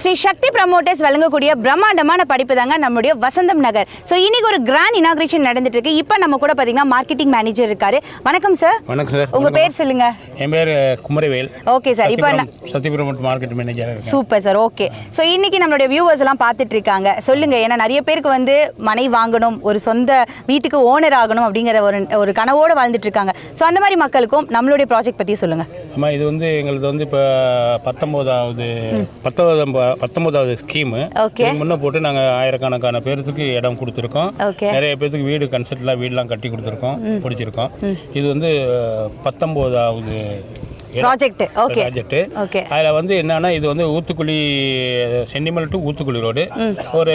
ஸ்ரீ சக்தி promoters வழங்கக்கூடிய பிரம்மாண்டமான படிப்பு தாங்க நம்மளுடைய வசந்தம் நகர். ஸோ இன்னைக்கு ஒரு கிராண்ட் இனாகிரேஷன் நடந்துட்டு இருக்கு இப்போ நம்ம கூட பார்த்தீங்கன்னா மார்க்கெட்டிங் மேனேஜர் இருக்காரு. வணக்கம் சார் வணக்கம் சார் உங்க பேர் சொல்லுங்க. என் பேர் குமரவேல். ஓகே சார் இப்போ நான் Sathyapuram market manager super sir okay so இன்னைக்கு நம்மளுடைய வியூவர்ஸ் எல்லாம் பார்த்துட்டு இருக்காங்க. சொல்லுங்க. ஏன்னா நிறைய பேருக்கு வந்து மனை வாங்கணும் ஒரு சொந்த வீட்டுக்கு ஓனர் ஆகணும் அப்படிங்கிற ஒரு ஒரு கனவோட வாழ்ந்துட்டு இருக்காங்க. ஸோ அந்த மாதிரி மக்களுக்கும் நம்மளுடைய ப்ராஜெக்ட் பத்தி சொல்லுங்க. ஆமா இது வந்து எங்களது வந்து இப்போ பத்தொம்போதாவது பத்தொன்பதாம் பத்தொம்போதாவது ஸ்கீமு. முன்ன போட்டு நாங்கள் ஆயிரக்கணக்கான பேர்த்துக்கு இடம் கொடுத்துருக்கோம். நிறைய பேர்த்துக்கு வீடு கன்செப்ட்லாம் வீடெலாம் கட்டி கொடுத்துருக்கோம் பிடிச்சிருக்கோம் இது வந்து பத்தொம்போதாவது ப்ராஜெக்ட் ஓகே ப்ராஜெக்ட் ஓகே அதில் வந்து என்னன்னா இது வந்து ஊத்துக்குழி சென்னிமல் டு ஊத்துக்குழி ரோடு ஒரு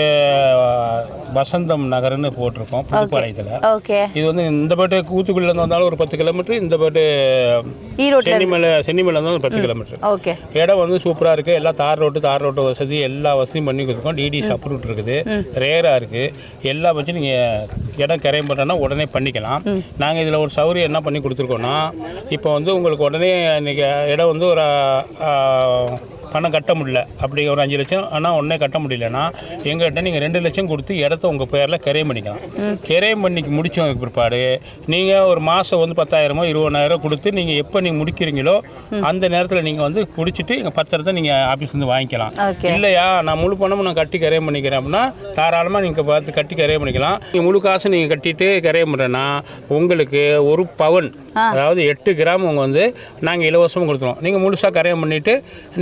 வசந்தம் நகர்னு போட்டிருக்கோம் புதுப்பாளையத்தில். ஓகே இது வந்து இந்த பாட்டு ஊத்துக்குடியிலேருந்து வந்தாலும் ஒரு பத்து கிலோமீட்டர் இந்த பாட்டு ஈரோட்ல சென்னிமலை சென்னிமலை ஒரு பத்து கிலோமீட்டர். ஓகே இடம் வந்து சூப்பராக இருக்குது எல்லாம் தார் ரோட்டு தார் ரோட்டு வசதி எல்லா வசதியும் பண்ணி கொடுத்துருக்கோம். டிடிஸ் அப்ரூவ் இருக்குது. ரேராக இருக்குது எல்லா வச்சு நீங்கள் இடம் கரையம் பண்ணுறோன்னா உடனே பண்ணிக்கலாம். நாங்கள் இதில் ஒரு சௌகரியம் என்ன பண்ணி கொடுத்துருக்கோன்னா இப்போ வந்து உங்களுக்கு உடனே இன்றைக்கி இடம் வந்து ஒரு பணம் கட்ட முடியல அப்படி ஒரு அஞ்சு லட்சம். ஆனால் உடனே கட்ட முடியலன்னா எங்கள்கிட்ட நீங்கள் ரெண்டு லட்சம் கொடுத்து இடத்த உங்கள் பேரில் கிரையம் பண்ணிக்கலாம். கிரையம் பண்ணி முடிச்சவங்க பிற்பாடு நீங்கள் ஒரு மாதம் வந்து பத்தாயிரமோ இருபதாயிரம் கொடுத்து நீங்கள் எப்போ நீங்கள் முடிக்கிறீங்களோ அந்த நேரத்தில் நீங்கள் வந்து பிடிச்சிட்டு எங்கள் பத்திரத்தை நீங்கள் ஆஃபீஸ் வந்து வாங்கிக்கலாம். இல்லையா நான் முழு பணமும் நான் கட்டி கரையம் பண்ணிக்கிறேன் அப்படின்னா தாராளமாக நீங்கள் பார்த்து கட்டி கரையம் பண்ணிக்கலாம். நீங்கள் முழு காசு நீங்கள் கட்டிட்டு கரையம் பண்ணுறேன்னா உங்களுக்கு ஒரு பவன் அதாவது எட்டு கிராம் உங்க வந்து நாங்கள் இலவசமாக கொடுத்துருவோம். நீங்கள் முழுசாக கரையம் பண்ணிவிட்டு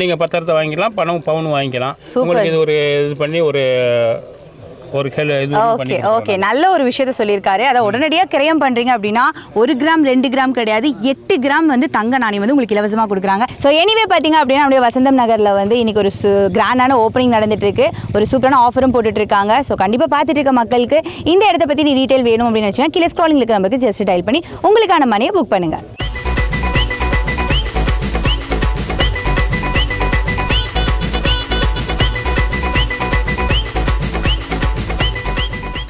நீங்கள் பத்திரத்தை வாங்கிக்கலாம் பணம் பவுன் வாங்கிக்கலாம். உங்களுக்கு இது ஒரு இது பண்ணி ஒரு ஒரு ஓகே ஓகே. நல்ல ஒரு விஷயத்த சொல்லியிருக்காரு. அதை உடனடியாக கிரயம் பண்ணுறீங்க அப்படின்னா ஒரு கிராம் ரெண்டு கிராம் கிடையாது. எட்டு கிராம் வந்து தங்க நாணயம் வந்து உங்களுக்கு இலவசமாக கொடுக்குறாங்க. ஸோ எனிவே பார்த்தீங்க அப்படின்னா நம்முடைய வசந்தம் நகரில் வந்து இன்னைக்கு ஒரு கிராண்டான ஓப்பனிங் நடந்துட்டு இருக்கு ஒரு சூப்பரான ஆஃபரும் போட்டுட்டு இருக்காங்க ஸோ கண்டிப்பாக பார்த்துட்டு இருக்க மக்களுக்கு இந்த இடத்த பற்றி நீ டீட்டெயில் வேணும் அப்படின்னு வச்சுன்னா கீழே ஸ்க்ராலிங் இருக்கிற நம்பருக்கு ஜஸ்ட் டயல் பண்ணி உங்களுக்கான மணியை புக் பண்ணுங்க.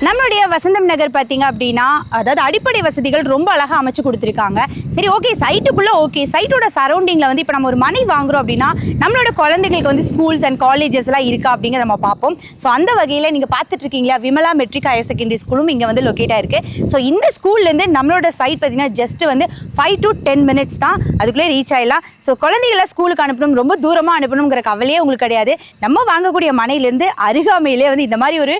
நம்மளுடைய வசந்தம் நகர் பார்த்தீங்க அப்படின்னா அதாவது அடிப்படை வசதிகள் ரொம்ப அழகாக அமைச்சு கொடுத்துருக்காங்க. சரி ஓகே சைட்டுக்குள்ளே ஓகே சைட்டோட சரௌண்டிங்கில் வந்து இப்போ நம்ம ஒரு மனை வாங்குறோம் அப்படின்னா நம்மளோட குழந்தைகளுக்கு வந்து ஸ்கூல்ஸ் அண்ட் காலேஜஸ் எல்லாம் இருக்கா அப்படிங்கிறத நம்ம பார்ப்போம். ஸோ அந்த வகையில் நீங்கள் பார்த்துட்டு இருக்கீங்களா? விமலா மெட்ரிக் ஹையர் செகண்டரி ஸ்கூலும் இங்கே வந்து லொக்கேட் ஆயிருக்கு. ஸோ இந்த ஸ்கூல்லேருந்து நம்மளோட சைட் பார்த்தீங்கன்னா ஜஸ்ட் வந்து ஃபைவ் டு டென் மினிட்ஸ் தான் அதுக்குள்ளே ரீச் ஆகிடலாம் ஸோ குழந்தைகளை ஸ்கூலுக்கு அனுப்பணும் ரொம்ப தூரமாக அனுப்பணுங்கிற கவலையே உங்களுக்கு கிடையாது. நம்ம வாங்கக்கூடிய மனையிலேருந்து அருகாமையிலே வந்து இந்த மாதிரி ஒரு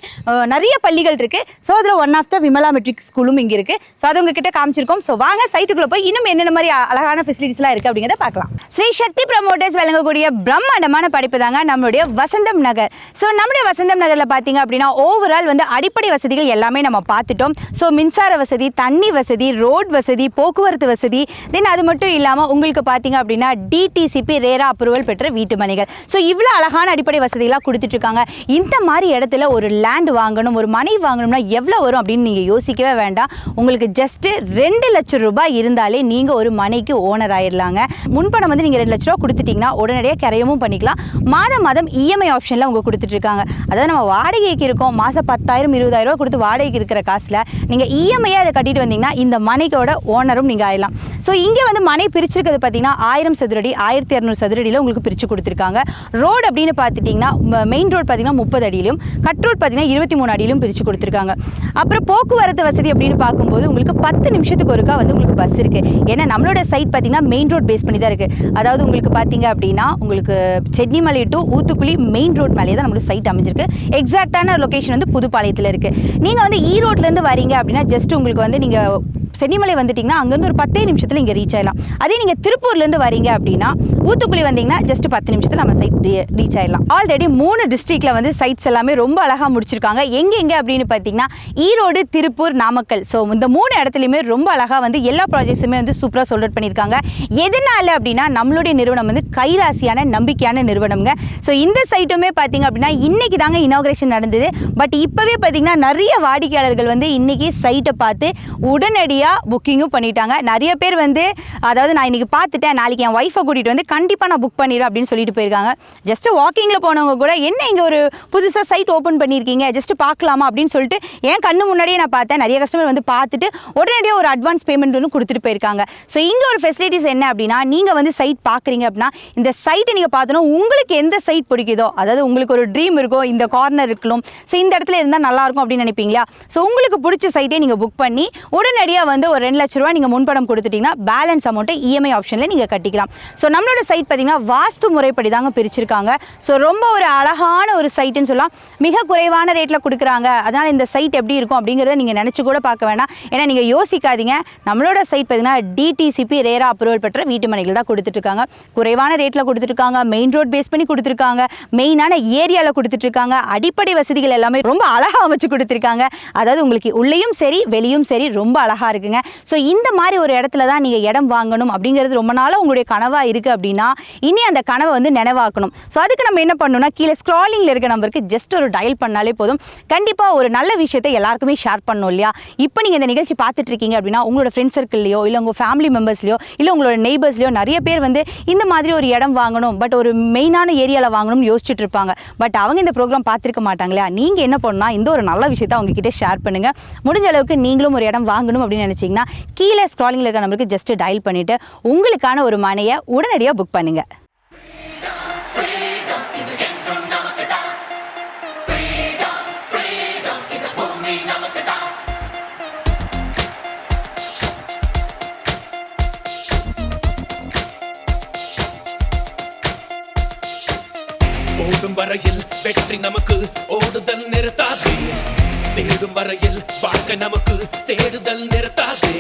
நிறைய பள்ளிகள் இருக்குது இருக்கு. ஸோ அதில் one of the Vimala matric ஸ்கூலும் இங்கே இருக்கு. ஸோ அது உங்ககிட்ட காமிச்சிருக்கோம். ஸோ வாங்க சைட்டுக்குள்ளே போய் இன்னும் என்னென்ன மாதிரி அழகான ஃபெசிலிட்டிஸ்லாம் இருக்கு அப்படிங்கிறத பார்க்கலாம். ஸ்ரீ சக்தி ப்ரமோட்டர்ஸ் வழங்கக்கூடிய பிரம்மாண்டமான படிப்பு தாங்க நம்மளுடைய வசந்தம் நகர். ஸோ நம்முடைய வசந்தம் நகரில் பார்த்தீங்க அப்படின்னா ஓவரால் வந்து அடிப்படை வசதிகள் எல்லாமே நம்ம பார்த்துட்டோம். ஸோ மின்சார வசதி தண்ணி வசதி ரோட் வசதி போக்குவரத்து வசதி. தென் அது மட்டும் இல்லாமல் உங்களுக்கு பார்த்தீங்க அப்படின்னா டிடிசிபி ரேரா அப்ரூவல் பெற்ற வீட்டு மனைகள். ஸோ இவ்வளோ அழகான அடிப்படை வசதிகளாக கொடுத்துட்டு இருக்காங்க. இந்த மாதிரி இடத்துல ஒரு லேண்ட் வாங்கணும் ஒரு மனை வாங்கணும் வாங்கணும்னா எவ்வளோ வரும் அப்படின்னு நீங்கள் யோசிக்கவே வேண்டாம். உங்களுக்கு ஜஸ்ட்டு ரெண்டு லட்சம் ரூபாய் இருந்தாலே நீங்கள் ஒரு மனைக்கு ஓனர் ஆயிடலாங்க முன்பணம் வந்து நீங்கள் ரெண்டு லட்ச ரூபா கொடுத்துட்டிங்கன்னா உடனடியாக கரையமும் பண்ணிக்கலாம். மாதம் மாதம் இஎம்ஐ ஆப்ஷனில் அவங்க கொடுத்துட்டு இருக்காங்க. அதாவது நம்ம வாடகைக்கு இருக்கோம். மாதம் பத்தாயிரம் இருபதாயிரம் ரூபா கொடுத்து வாடகைக்கு இருக்கிற காசில் நீங்கள் இஎம்ஐயாக அதை கட்டிட்டு வந்தீங்கன்னா இந்த மனைக்கோட ஓனரும் நீங்கள் ஆயிடலாம் ஸோ இங்கே வந்து மனை பிரிச்சிருக்கிறது பார்த்தீங்கன்னா ஆயிரம் சதுரடி ஆயிரத்தி இரநூறு சதுரடியில் உங்களுக்கு பிரித்து கொடுத்துருக்காங்க. ரோடு அப்படின்னு பார்த்துட்டிங்கன்னா மெயின் ரோடு பார்த்தீங்கன்னா முப்பது அடியிலும் கட் ரோடு பார்த்தீங்கன்னா இருபத்தி மூணு அடியிலும் பிரித்து கொடுத்துருக்காங்க. அப்புறம் போக்குவரத்து வசதி அப்படின்னு பார்க்கும்போது உங்களுக்கு பத்து நிமிஷத்துக்கு ஒருக்கா வந்து உங்களுக்கு பஸ் இருக்குது ஏன்னா நம்மளோட சைட் பார்த்தீங்கன்னா மெயின் ரோட் பேஸ் பண்ணி தான் இருக்குது அதாவது உங்களுக்கு பார்த்தீங்க அப்படின்னா உங்களுக்கு Chennimalai to Uthukuli main road மேலே தான் நம்மளோட சைட் அமைஞ்சிருக்கு. எக்ஸாக்டான லொக்கேஷன் வந்து புதுப்பாளையத்தில் இருக்குது நீங்கள் வந்து e ஈரோட்லேருந்து வரீங்க அப்படின்னா ஜஸ்ட் உங்களுக்கு வந்து நீங்கள் சென்னிமலை வந்துட்டிங்கன்னா அங்கேருந்து ஒரு பத்தே நிமிஷத்தில் இங்கே ரீச் ஆயிடலாம். அதே நீங்கள் திருப்பூர்லேருந்து வரீங்க அப்படின்னா ஊத்துக்குழி வந்தீங்கன்னா ஜஸ்ட் பத்து நிமிஷத்தில் நம்ம சைட் ரீச் ஆகிடலாம் ஆல்ரெடி மூணு டிஸ்ட்ரிக்டில் வந்து சைட்ஸ் எல்லாமே ரொம்ப அழகாக முடிச்சிருக்காங்க. எங்கே எங்கே அப்படின்னு பார்த்தீங்கன்னா ஈரோடு திருப்பூர் நாமக்கல். ஸோ இந்த மூணு இடத்துலையுமே ரொம்ப அழகாக வந்து எல்லா ப்ராஜெக்ட்ஸுமே வந்து சூப்பராக சொல்லிட் பண்ணியிருக்காங்க. எதனால அப்படின்னா நம்மளுடைய நிறுவனம் வந்து கைராசியான நம்பிக்கையான நிறுவனம்ங்க. ஸோ இந்த சைட்டுமே பார்த்தீங்க அப்படின்னா இன்னைக்கு தாங்க இனாகிரேஷன் நடந்தது. பட் இப்போவே பார்த்தீங்கன்னா நிறைய வாடிக்கையாளர்கள் வந்து இன்னைக்கு சைட்டை பார்த்து உடனடியாக புக்கிங்கும் பண்ணிட்டாங்க. நிறைய பேர் வந்து அதாவது நான் இன்னைக்கு பார்த்துட்டேன் நாளைக்கு என் ஒய்ஃபை கூட்டிகிட்டு வந்து கண்டிப்பாக நான் புக் பண்ணிடுறேன் அப்படின்னு சொல்லிட்டு போயிருக்காங்க. ஜஸ்ட் வாக்கிங்கில் போனவங்க கூட என்ன இங்கே ஒரு புதுசாக சைட் ஓப்பன் பண்ணியிருக்கீங்க? ஜஸ்ட் பார்க்கலாமா? அப்படின்னு சொல்லி சொல்லிட்டு என் கண்ணு முன்னாடியே நான் பார்த்தேன். நிறைய கஸ்டமர் வந்து பார்த்துட்டு உடனடியாக ஒரு அட்வான்ஸ் பேமெண்ட் ஒன்று கொடுத்துட்டு போயிருக்காங்க. ஸோ இங்கே ஒரு ஃபெசிலிட்டிஸ் என்ன அப்படின்னா நீங்கள் வந்து சைட் பார்க்குறீங்க அப்படின்னா இந்த சைட்டை நீங்கள் பார்த்தோன்னா உங்களுக்கு எந்த சைட் பிடிக்குதோ அதாவது உங்களுக்கு ஒரு ட்ரீம் இருக்கோ இந்த கார்னர் இருக்கலாம். ஸோ இந்த இடத்துல இருந்தால் நல்லாயிருக்கும் அப்படின்னு நினைப்பீங்களா? ஸோ உங்களுக்கு பிடிச்ச சைட்டே நீங்கள் புக் பண்ணி உடனடியாக வந்து ஒரு ரெண்டு லட்ச ரூபா நீங்கள் முன்பணம் கொடுத்துட்டிங்கன்னா பேலன்ஸ் அமௌண்ட்டை இஎம்ஐ ஆப்ஷனில் நீங்கள் கட்டிக்கலாம். ஸோ நம்மளோட சைட் பார்த்தீங்கன்னா வாஸ்து முறைப்படி தாங்க பிரிச்சிருக்காங்க. ஸோ ரொம்ப ஒரு அழகான ஒரு சைட்டுன்னு சொல்லலாம். மிக குறைவான ரேட்டில் கொடுக்குறாங்க. அதனால் இந்த சைட் எப்படி இருக்கும் அப்படிங்கிறத நீங்கள் நினச்சி கூட பார்க்க வேணாம். ஏன்னா நீங்கள் யோசிக்காதீங்க. நம்மளோட சைட் பார்த்தீங்கன்னா டிடிசிபி ரேரா அப்ரூவல் பெற்ற வீட்டு மனைகள் தான் கொடுத்துட்ருக்காங்க குறைவான ரேட்டில் கொடுத்துருக்காங்க மெயின் ரோட் பேஸ் பண்ணி கொடுத்துருக்காங்க மெயினான ஏரியாவில் கொடுத்துட்ருக்காங்க அடிப்படை வசதிகள் எல்லாமே ரொம்ப அழகாக அமைச்சு கொடுத்துருக்காங்க அதாவது உங்களுக்கு உள்ளேயும் சரி வெளியும் சரி ரொம்ப அழகாக இருக்குங்க. ஸோ இந்த மாதிரி ஒரு இடத்துல தான் நீங்கள் இடம் வாங்கணும் அப்படிங்கிறது ரொம்ப நாளாக உங்களுடைய கனவாக இருக்குது அப்படின்னா இனி அந்த கனவை வந்து நினைவாக்கணும். ஸோ அதுக்கு நம்ம என்ன பண்ணணும்னா கீழே ஸ்க்ராலிங்கில் இருக்க நம்பருக்கு ஜஸ்ட் ஒரு டயல் பண்ணாலே போதும். கண்டிப்பாக ஒரு நல்ல நல்ல விஷயத்தை எல்லாருக்குமே ஷேர் பண்ணணும் இல்லையா? இப்போ நீங்கள் இந்த நிகழ்ச்சி பார்த்துட்டு இருக்கீங்க அப்படின்னா உங்களோட ஃப்ரெண்ட்ஸ் சர்க்கிள்லையோ இல்லை உங்கள் ஃபேமிலி மெம்பர்ஸ்லையோ இல்லை உங்களோட நெய்பர்ஸ்லையோ நிறைய பேர் வந்து இந்த மாதிரி ஒரு இடம் வாங்கணும் பட் ஒரு மெயினான ஏரியாவில் வாங்கணும்னு யோசிச்சுட்டு இருப்பாங்க பட் அவங்க இந்த ப்ரோக்ராம் பார்த்துருக்க மாட்டாங்களா நீங்கள் என்ன பண்ணணும்னா இந்த ஒரு நல்ல விஷயத்தை அவங்கக்கிட்ட ஷேர் பண்ணுங்கள் முடிஞ்ச அளவுக்கு நீங்களும் ஒரு இடம் வாங்கணும் அப்படின்னு நினச்சிங்கன்னா கீழே ஸ்க்ராலிங்கில் இருக்க நம்மளுக்கு ஜஸ்ட் டயல் பண்ணிவிட்டு உங்களுக்கான ஒரு மனையை உடனடியாக புக் பண்ணுங்கள் ஓடும் வரையில் வெற்றி நமக்கு ஓடுதல் நிறுத்தாதே. தேடும் வரையில் வாழ்க்கை நமக்கு தேடுதல் நிறுத்தாதே.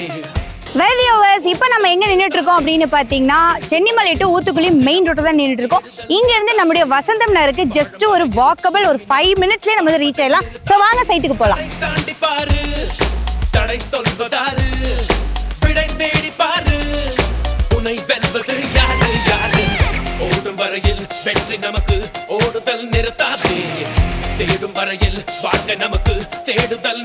வெல் வியூவர்ஸ் இப்போ நம்ம எங்கே நின்றுட்டு இருக்கோம் அப்படின்னு பார்த்தீங்கன்னா சென்னிமலை டு ஊத்துக்குழி மெயின் ரோட்டில் தான் நின்றுட்டு இருக்கோம் இங்கேருந்து நம்முடைய வசந்தம் நகருக்கு ஜஸ்ட் ஒரு வாக்கபிள் ஒரு ஃபைவ் மினிட்ஸ்லேயே நம்ம ரீச் ஆயிடலாம். ஸோ வாங்க சைட்டுக்கு போகலாம் தாண்டி பாரு தடை சொல்வதாரு விடை தேடி பாரு. உன்னை வெல்வது யாரு யாரு? ஓடும் வரையில் வெற்றி நமக்கு ஓடுதல் நிறுத்தாதே. தேடும் வரையில் வாழ்க்கை நமக்கு தேடுதல்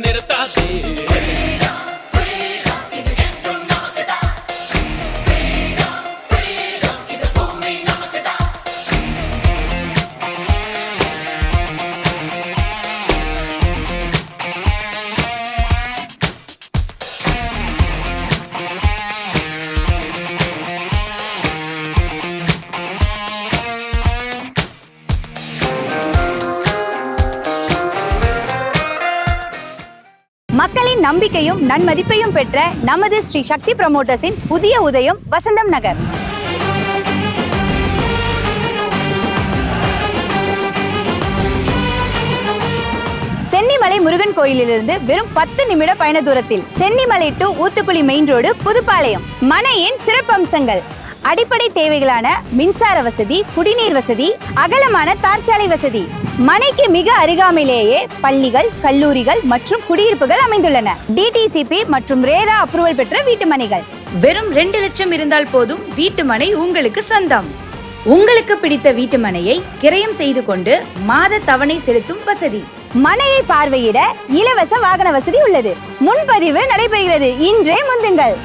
நம்பிக்கையும் நன்மதிப்பையும் பெற்ற நமது ஸ்ரீ சக்தி ப்ரமோட்டர்ஸின் புதிய உதயம் வசந்தம் நகர். சென்னிமலை முருகன் கோயிலிலிருந்து வெறும் பத்து நிமிட பயண தூரத்தில் Chennimalai to Uthukuli main road Pudupalayam. மனையின் சிறப்பம்சங்கள். அடிப்படை தேவைகளான மின்சார வசதி குடிநீர் வசதி அகலமான தார்ச்சாலை வசதி. மனைக்கு மிக அருகாமையிலேயே பள்ளிகள் கல்லூரிகள் மற்றும் குடியிருப்புகள் அமைந்துள்ளன. டிடிசிபி மற்றும் ரேரா அப்ரூவல் பெற்ற வீட்டு மனைகள். வெறும் ரெண்டு லட்சம் இருந்தால் போதும் வீட்டு மனை உங்களுக்கு சொந்தம். உங்களுக்கு பிடித்த வீட்டு மனையை கிரயம் செய்து கொண்டு மாத தவணை செலுத்தும் வசதி. மனையை பார்வையிட இலவச வாகன வசதி உள்ளது. முன்பதிவு நடைபெறுகிறது. இன்றே முந்துங்கள்.